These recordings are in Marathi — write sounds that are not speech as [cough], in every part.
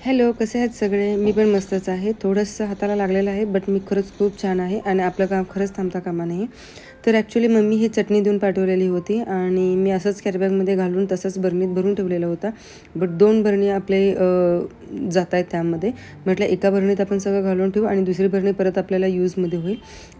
हॅलो कसे आहेत सगळे? मी पण मस्तच आहे. थोडंसं हाताला लागलेलं आहे बट मी खरंच खूप छान आहे आणि आपलं काम खरंच थांबता कामा नाही तर ॲक्च्युली मम्मी ही चटणी देऊन पाठवलेली होती आणि मी असंच कॅरीबॅगमध्ये घालून तसंच बरणीत भरून ठेवलेला होता. बट दोन बरणी आपले जात आहेत त्यामध्ये. म्हटलं एका बरणीत आपण सगळं घालून ठेवू आणि दुसरी बरणी परत आपल्याला यूजमध्ये होईल.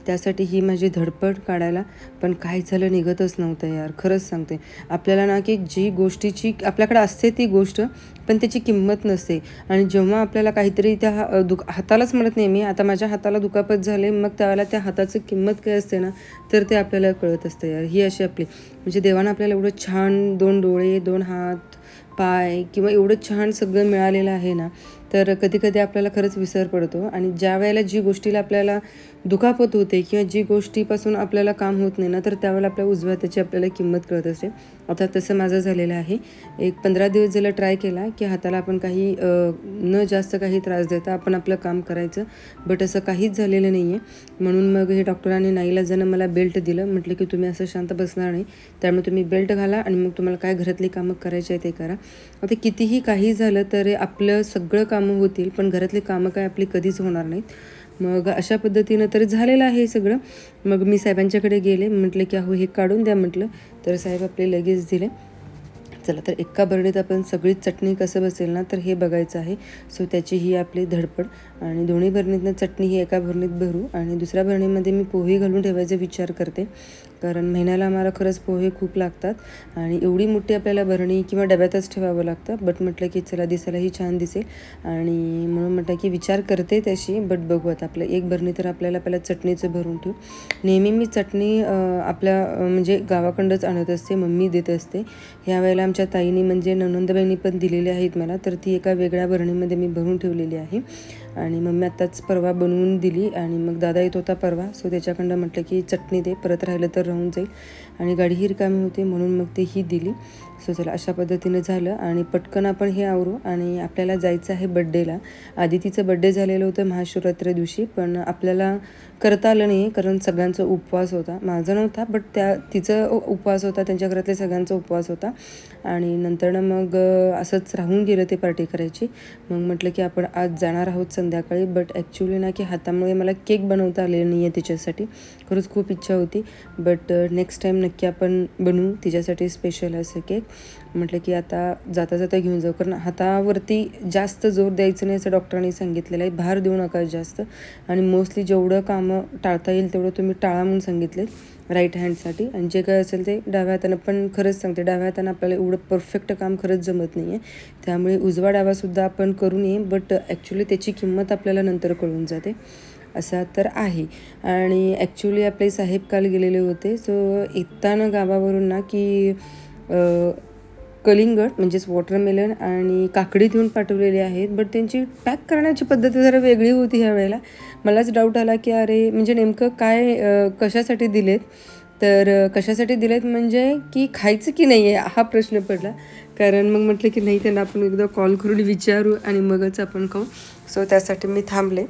त्यासाठी ही माझी धडपड काढायला पण काय झालं निघतच नव्हतं यार खरंच सांगते. आपल्याला ना की जी गोष्टीची आपल्याकडे असते ती गोष्ट पण त्याची किंमत नसते. आणि जेव्हा आपल्याला काहीतरी त्या हा- दुख हातालाच म्हणत नाही मी आता माझ्या हाताला दुखापत झाले मग त्यावेळेला त्या हाताचं किंमत काय असते ना तर ते आपल्याला कळत असतं यार. ही अशी आपली म्हणजे देवानं आपल्याला एवढं छान दोन डोळे दोन हात पाय किंवा एवढं छान सगळं मिळालेलं आहे ना तर कधीकधी आपल्याला खरंच विसर पडतो आणि ज्या वेळेला जी गोष्टीला आपल्याला दुखापत होते किंवा जी गोष्टीपासून आपल्याला काम होत नाही ना तर त्यावेळेला आपल्या उजव्या त्याची आपल्याला किंमत कळत असते. आता तसं माझं झालेलं आहे. एक पंधरा दिवस झालं ट्राय केला की हाताला आपण काही न जास्त काही त्रास देता आपण आपलं काम करायचं बट असं काहीच झालेलं नाही आहे म्हणून मग हे डॉक्टरांनी नाईलाजानं मला बेल्ट दिलं. म्हटलं की तुम्ही असं शांत बसणार नाही. त्यामुळे तुम्ही बेल्ट घाला आणि मग तुम्हाला काय घरातली कामं करायची आहे ते करा. आता कितीही काही झालं तर आपलं सगळं काम कामं होतील पण घरातले कामं काय आपली कधीच होणार नाहीत. मग अशा पद्धतीनं तर झालेलं आहे सगळं. मग मी साहेबांच्याकडे गेले म्हटलं की अहो हे काढून द्या म्हटलं. तर साहेब आपले लगेच दिले. चला तर एका बरणीत आपण सगळीच चटणी कसं बसेल ना तर हे बघायचं आहे. सो त्याची ही आपली धडपड. आणि दोन्ही भरणीतनं चटणी ही एका भरणीत भरू आणि दुसऱ्या भरणीमध्ये मी पोहे घालून ठेवायचा विचार करते. कारण महिन्याला आम्हाला खरंच पोहे खूप लागतात आणि एवढी मोठी आपल्याला भरणी किंवा डब्यातच ठेवावं लागतं. बट म्हटलं की चला दिसायलाही छान दिसेल. आणि म्हणून म्हटलं की विचार करते तशी बट बघू आता आपलं एक भरणी तर आपल्याला पहिला चटणीचं भरून ठेवू. नेहमी मी चटणी आपल्या म्हणजे गावाकडंच आणत असते मम्मी देत असते. ह्या वेळेला आमच्या ताईनी म्हणजे ननंदबाईंनी पण दिलेली आहेत मला तर ती एका वेगळ्या भरणीमध्ये मी भरून ठेवलेली आहे. आणि मम्मी आत्ताच परवा बनवून दिली आणि मग दादा येत होता परवा. सो त्याच्याकडं म्हटलं की चटणी दे परत राहिलं तर राहून जाईल. आणि गाडी ही रिकामी होती म्हणून मग ते ही दिली. सो चला अशा पद्धतीनं झालं. आणि पटकन आपण हे आवरू. आणि आपल्याला जायचं आहे बड्डेला आधी तिचं बड्डे झालेलं होतं महाशिवरात्री दिवशी पण आपल्याला करता आलं नाही कारण सगळ्यांचा उपवास होता. माझा नव्हता बट त्या तिचं उपवास होता त्यांच्या घरातल्या सगळ्यांचा उपवास होता. आणि नंतरनं मग असंच राहून गेलं ते पार्टी करायची. मग म्हटलं की आपण आज जाणार आहोत संध्याकाळी बट ॲक्च्युली ना की हातामुळे मला केक बनवता आलेलं नाही आहे तिच्यासाठी. खरंच खूप इच्छा होती. बट नेक्स्ट टाईम नक्की आपण बनवू तिच्यासाठी स्पेशल असं केक म्हटलं की आता जाता जाता घेऊन जाऊ कारण हातावरती जास्त जोर द्यायचं नाही असं डॉक्टरांनी सांगितलेलं आहे. भार देऊ नका जास्त. आणि मोस्टली जेवढं काम टाळता येईल तेवढं तुम्ही टाळा म्हणून सांगितले राईट हँडसाठी आणि जे काय असेल ते डाव्या हातानं पण खरंच सांगते डाव्या हातानं आपल्याला एवढं परफेक्ट काम खरंच जमत नाही आहे त्यामुळे उजवा डावासुद्धा आपण करू नये बट ॲक्च्युली त्याची किंमत आपल्याला नंतर कळून जाते. असा तर आहे. आणि ॲक्च्युली आपले साहेब काल गेलेले होते सो येताना गावावरून ना की कलिंगड म्हणजेच वॉटरमेलन आणि काकडी देऊन पाठवलेली आहेत. बट त्यांची पॅक करण्याची पद्धत जरा वेगळी होती ह्या वेळेला. मलाच डाऊट आला की अरे म्हणजे नेमकं काय कशासाठी दिलेत? तर कशासाठी दिलेत म्हणजे की खायचं की नाही आहे हा प्रश्न पडला. कारण मग म्हटलं की नाही त्यांना आपण एकदा कॉल करून विचारू आणि मगच आपण खाऊ. सो त्यासाठी मी थांबले.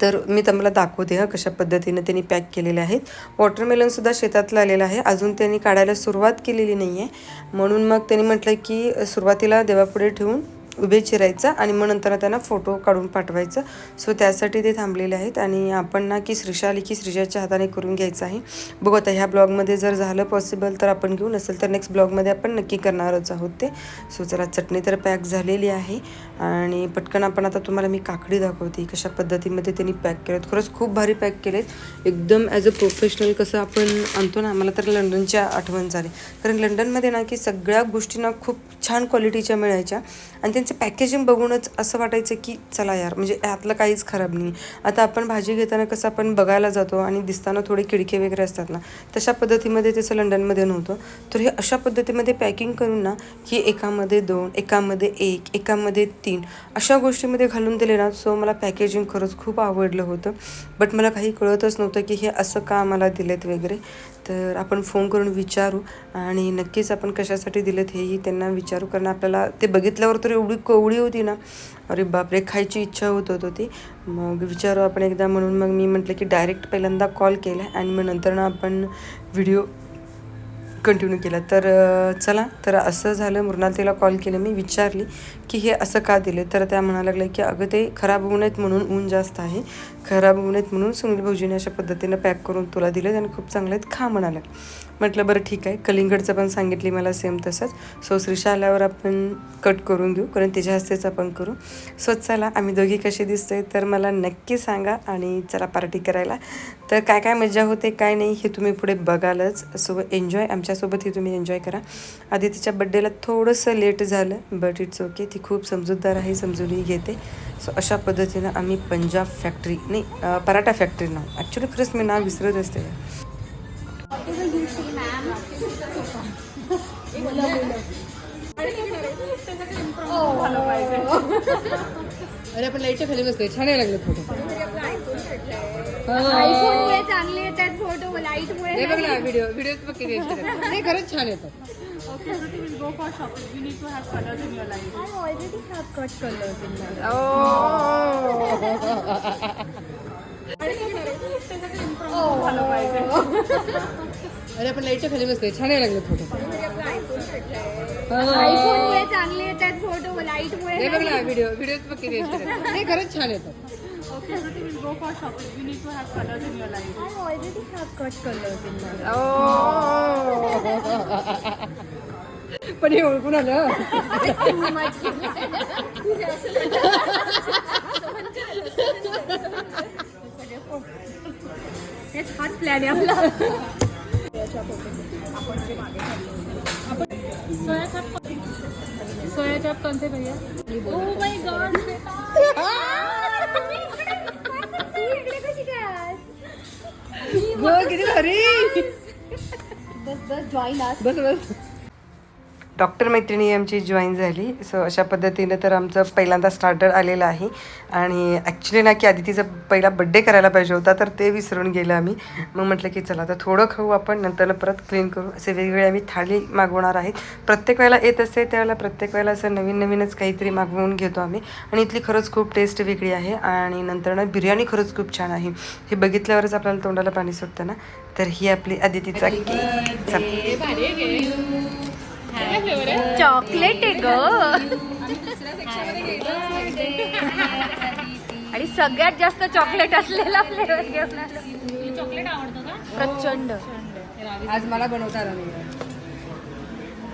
तर मी तुम्हाला दाखवते हां कशा पद्धतीनं त्यांनी पॅक केलेले आहेत. वॉटरमेलनसुद्धा शेतातलं आलेलं आहे. अजून त्यांनी काढायला सुरुवात केलेली नाही आहे म्हणून मग त्यांनी म्हटलं की सुरुवातीला देवापुढे ठेवून उभे चिरायचं आणि मग नंतर त्यांना फोटो काढून पाठवायचं. सो त्यासाठी ते थांबलेले आहेत आणि आपण ना की श्रीषा आली की श्रीषाच्या हाताने करून घ्यायचं आहे. बघू आता ह्या ब्लॉगमध्ये जर झालं पॉसिबल तर आपण घेऊ नसेल तर नेक्स्ट ब्लॉगमध्ये आपण नक्की करणारच आहोत ते. सो चला चटणी तर पॅक झालेली आहे आणि पटकन आपण आता तुम्हाला मी काकडी दाखवते कशा पद्धतीमध्ये त्यांनी पॅक केलेत. खरंच खूप भारी पॅक केलेत. एकदम ॲज अ प्रोफेशनल कसं आपण आणतो ना मला तर लंडनच्या आठवण झाली. कारण लंडनमध्ये ना की सगळ्या गोष्टींना खूप छान क्वालिटीच्या मिळायच्या आणि त्यांचं पॅकेजिंग बघूनच असं वाटायचं की चला यार म्हणजे यातलं काहीच खराब नाही. आता आपण भाजी घेताना कसं आपण बघायला जातो आणि दिसताना थोडे खिडके वगैरे असतात ना तशा पद्धतीमध्ये तसं लंडनमध्ये नव्हतं. तर हे अशा पद्धतीमध्ये पॅकिंग करून ना की एकामध्ये दोन एकामध्ये एक एकामध्ये तीन अशा गोष्टीमध्ये घालून दिले ना सो मला पॅकेजिंग खरंच खूप आवडलं होतं. बट मला काही कळतच नव्हतं की हे असं का मला दिलेत वगैरे. तर आपण फोन करून विचारू आणि नक्कीच आपण कशासाठी दिलेत हेही त्यांना विचारू. कारण आपल्याला ते बघितल्यावर तर एवढी कवळी होती ना. अरे बापरे खायची इच्छा होत होत होती. मग विचारू आपण एकदा म्हणून. मग मी म्हटलं की डायरेक्ट पहिल्यांदा कॉल केला आणि मग नंतर ना आपण व्हिडिओ कंटिन्यू केला. तर चला. तर असं झालं. मृणाल तिला कॉल केलं. मी विचारली की हे असं का दिले? तर त्या म्हणायला लागल्या की अगं ते खराब होऊ नयेत म्हणून ऊन जास्त आहे. खराब होऊ नयेत म्हणून सुनील भाऊजीने अशा पद्धतीनं पॅक करून तुला दिले आणि खूप चांगले आहेत. खा म्हणाल्या म्हटलं बरं ठीक आहे. कलिंगडचं पण सांगितली मला सेम तसंच. सो श्रीषा आल्यावर आपण कट करून देऊ कारण तिच्या हस्तेच आपण करू. सो चला आम्ही दोघी कसे दिसतोय तर मला नक्की सांगा आणि चला पार्टी करायला. तर काय काय मजा होते काय नाही हे तुम्ही पुढे बघालच. सो एन्जॉय आमच्यासोबतही तुम्ही एन्जॉय करा. आधी तिच्या बड्डेला थोडंसं लेट झालं बट इट्स ओके ती खूप समजूतदार आहे समजूनही घेते. सो अशा पद्धतीनं आम्ही पंजाब फॅक्टरी नाही पराठा फॅक्टरी नाव. ॲक्च्युली खरंच मी नाव विसरत असते. अरे आपण लाईटच्या खाली बसते छान लागले फोटो आयफोनमुळे चांगले येतात फोटो लाईटमुळे हे बघ ना व्हिडिओ व्हिडिओ नाही खरंच छान येतात. already have cut colours in अरे आपण लाईटच्या खाली बसते छान लागले फोटो आयफोनमुळे चांगले येतात फोटो लाईटमुळे हे बघ ना व्हिडिओ व्हिडिओ बघ किती नाही खरंच छान येतात already have cut colours in पण हे ओळखून आलं. हाच प्लॅन आहे आपला. कौन से भैया. ओ माय गॉड इकडे कशी काय किती भारी. बस बस जॉईन आस बस बस. डॉक्टर मैत्रिणी आमची जॉईन झाली. सो अशा पद्धतीने तर आमचं पहिल्यांदा स्टार्टर आलेलं आहे. आणि ॲक्च्युली ना की आधी तिचा पहिला बड्डे करायला पाहिजे होता तर ते विसरून गेलं आम्ही. मग म्हटलं की चला आता थोडं खाऊ आपण नंतर परत क्लीन करू. असे वेगवेगळे आम्ही थाळी मागवणार आहेत. प्रत्येक वेळेला येत असते त्यावेळेला प्रत्येक वेळेला असं नवीन नवीनच काहीतरी मागवून घेतो आम्ही. आणि इथली खरंच खूप टेस्ट वेगळी आहे. आणि नंतर ना बिर्याणी खरंच खूप छान आहे. हे बघितल्यावरच आपल्याला तोंडाला पाणी सुटतं ना? तर ही आपली आदितीचा केक चॉकलेट आहे ग. आणि सगळ्यात जास्त चॉकलेट असलेला फ्लेवर घेऊन चॉकलेट आवडतं का प्रचंड. आज मला बनवता आलं नाही.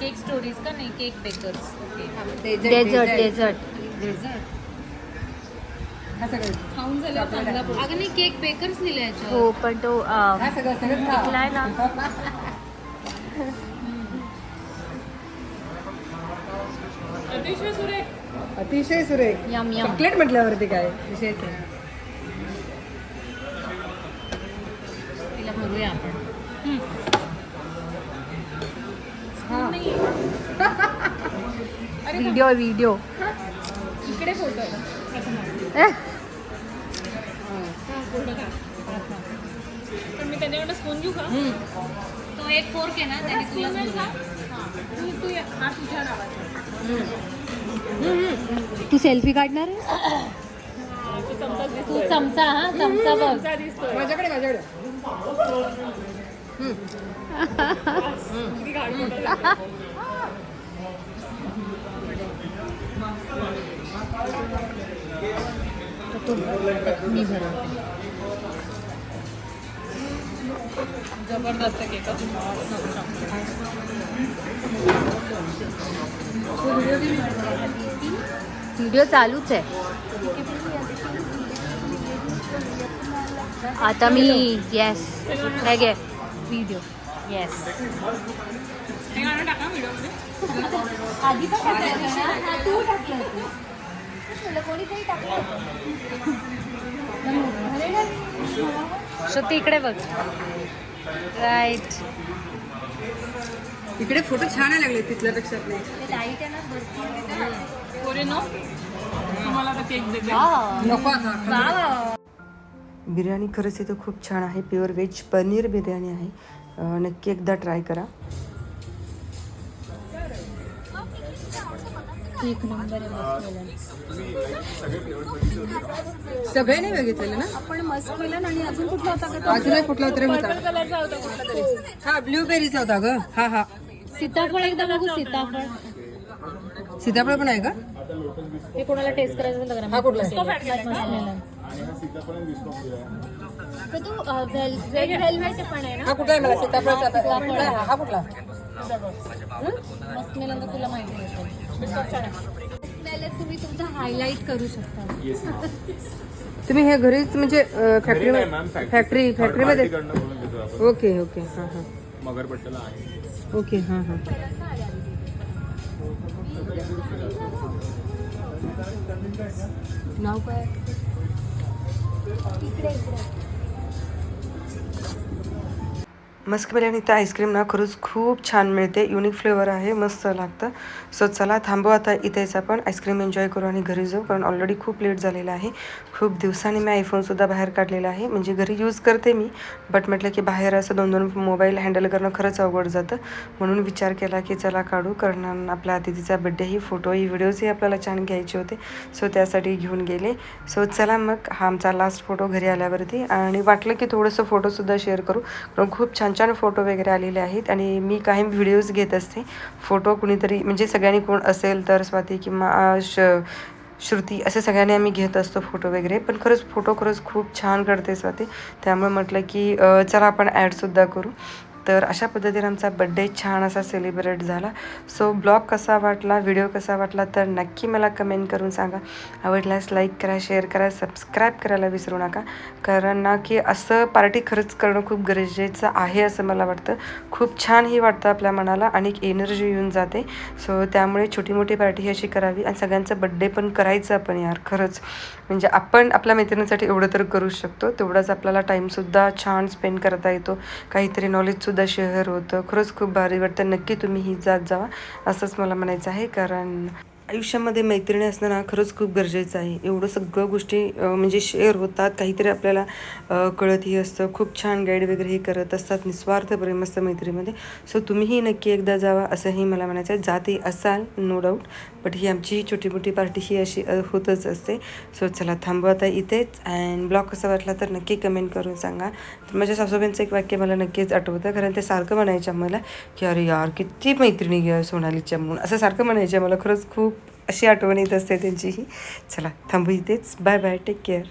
केक स्टोरीज का नाही? Cake bakers okay dessert dessert खाऊन झालं चांगला अगं नाही केक बेकर्स लिहिलं हो पण तो. विकलाय ना. [laughs] अतिशय सुरेख. अतिशय सुरेख. M M. चॉकलेट म्हटल्यावरती काय? विशेष तिला बघूया आपण. व्हिडिओ व्हिडिओ [laughs] इकडे फोटो पण मी त्याच्याकडे स्पून घेऊ का? तो एक फोर्क आहे ना त्याने तुला तू तू ये. हा तुझ्या नावाचा. तू सेल्फी काढणार आहे? तू चमचा हा चमचा बघ. माझ्याकडे माझ्याकडे. photo [laughs] आहे. जबरदस्त केक व्हिडिओ चालूच आहे. आता मी येस हे घे. व्हिडिओ येस हे आधी तू टाकलं कोणीतरी टाकलं श्रुती इकडे बघ. राईट इकडे फोटो छान लागले तिथल्यापेक्षा. आपले लाइट आहे ना तुम्हाला केक देते नको आता बिर्याणी खरंच इथं खूप छान आहे. प्युअर व्हेज पनीर बिर्याणी आहे. नक्की एकदा ट्राय करा. एक नंबर आहे सगळे नाही बघितलेलं ना? आपण मस्त केलं आणि अजून कुठला होता का अजून एक कुठला तरी होता. हा ब्ल्यूबेरीचा होता ग. हा हा. सीताफळ एकदा बघू सीताफळ. सीताफळ पण आहे का? हे कोणाला टेस्ट करायचं. हा कुठला? तू वेल्वेट पण आहे ना? हा कुठला आहे मला? आहे? हा कुठला? मस्कमेलन तर तुला माहिती असेल तुम्ही तुमचा हायलाईट करू शकता तुम्ही हे घरीच म्हणजे फॅक्टरी फॅक्टरी. फॅक्टरी फॅक्टरीमध्ये ओके ओके हां हां. मगरपट्ट्याला आहे. ओके हां हां. नाव काय? मस्क बिर्याणी इथं आईस्क्रीम ना खरंच खूप छान मिळते. युनिक फ्लेवर आहे मस्त लागतं. सो चला थांबू आता इथेच आपण. आईस्क्रीम एन्जॉय करू आणि घरी जाऊ कारण ऑलरेडी खूप लेट झालेला आहे. खूप दिवसांनी मी आयफोनसुद्धा बाहेर काढलेला आहे. म्हणजे घरी यूज करते मी बट म्हटलं की बाहेर असं दोन दोन मोबाईल हँडल करणं खरंच अवघड जातं. म्हणून विचार केला की चला काढू कारण आपल्या अतिथीचा बड्डेही फोटोही व्हिडिओजही आपल्याला छान घ्यायचे होते. सो त्यासाठी घेऊन गेले. सो चला मग हा आमचा लास्ट फोटो घरी आल्यावरती. आणि वाटलं की थोडंसं फोटोसुद्धा शेअर करू कारण खूप छान छान फोटो वगैरे आलेले आहेत आणि मी काही व्हिडिओज घेत असते. फोटो कुणीतरी म्हणजे सगळ्यांनी कोण असेल तर स्वाती किंवा श श्रुती असे सगळ्यांनी आम्ही घेत असतो फोटो वगैरे. पण खरंच फोटो खरंच खूप छान करते स्वाती. त्यामुळे म्हटलं की चला आपण ॲडसुद्धा करू. तर अशा पद्धतीने आमचा बड्डे छान असा सेलिब्रेट झाला. सो ब्लॉग कसा वाटला व्हिडिओ कसा वाटला तर नक्की मला कमेंट करून सांगा. आवडल्यास लाईक करा शेअर करा सबस्क्राईब करायला विसरू नका. कारण ना की असं पार्टी खरंच करणं खूप गरजेचं आहे असं मला वाटतं. खूप छानही वाटतं आपल्या मनाला आणि एक एनर्जी येऊन जाते. सो त्यामुळे छोटी मोठी पार्टी ही अशी करावी आणि सगळ्यांचा बड्डे पण करायचं आपण यार खरंच. म्हणजे आपण आपल्या मैत्रिणींसाठी एवढं तर करू शकतो. तेवढाच आपल्याला टाईमसुद्धा छान स्पेंड करता येतो. काहीतरी नॉलेजसुद्धा शहर होतं. खरंच खूप भारी वाटतं. नक्की तुम्ही ही जात जावा असंच मला म्हणायचं आहे. कारण आयुष्यामध्ये मैत्रिणी असणं ना खरंच खूप गरजेचं आहे. एवढं सगळं गोष्टी म्हणजे शेअर होतात. काहीतरी आपल्याला कळतही असतं. खूप छान गाईड वगैरेही करत असतात. निस्वार्थ प्रेम असतं मैत्रीमध्ये. सो तुम्हीही नक्की एकदा जावा असंही मला म्हणायचं आहे जाते असाल नो डाऊट बट ही आमची छोटी मोठी पार्टी ही अशी होतच असते. सो चला थांबू आता इथेच. अँड ब्लॉग कसा वाटला तर नक्की कमेंट करून सांगा. तर माझ्या सासूबाईंचं एक वाक्य मला नक्कीच आठवतं. कारण ते सारखं म्हणायच्या मला की अरे यार किती मैत्रिणी घ्या सोनालीच्या म्हणून. असं सारखं म्हणायच्या मला. खरंच खूप अशी आठवण येत असते त्यांचीही. चला थांबू इथेच. Bye bye take care